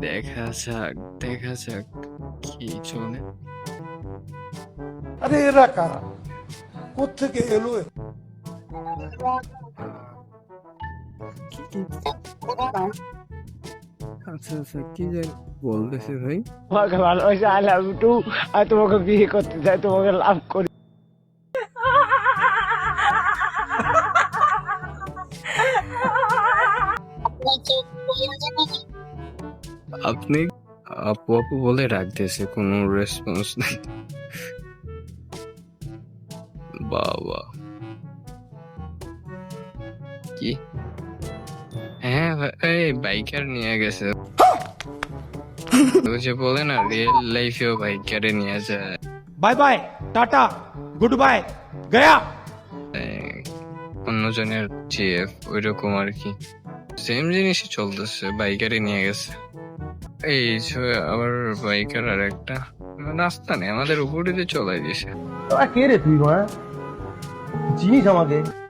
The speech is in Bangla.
দেখা যাক দেখা যাক কি চলে আরে এরা কারা? কোথেকে এলো আচ্ছা আচ্ছা কি জানি বলতেছে ভাই? তোমাকে ভালোবাসে আই লাভ ইউ টু আর তোমাকে বিয়ে করতে চাই তোমাকে লাভ করি। আপনি আপু আপু বলে রাখতেছে কোনো রেসপন্স নেই। বাবা। কি? হ্যাঁ এই বাইকার নিয়ে গেছে। যে বলে না রিয়েল লাইফেও বাইকারে নিয়ে যায়। Bye bye tata good bye Gaya অন্যজনের জিএফ ওইরকম আর কি। সেম জিনিসই চলতেছে বাইকারে নিয়ে গেছে। এই আবার বাইকার আর একটা রাস্তা নেই, আমাদের উপরে চলাই দিয়েছে। কে রে তুই হ্যাঁ? আমাকে?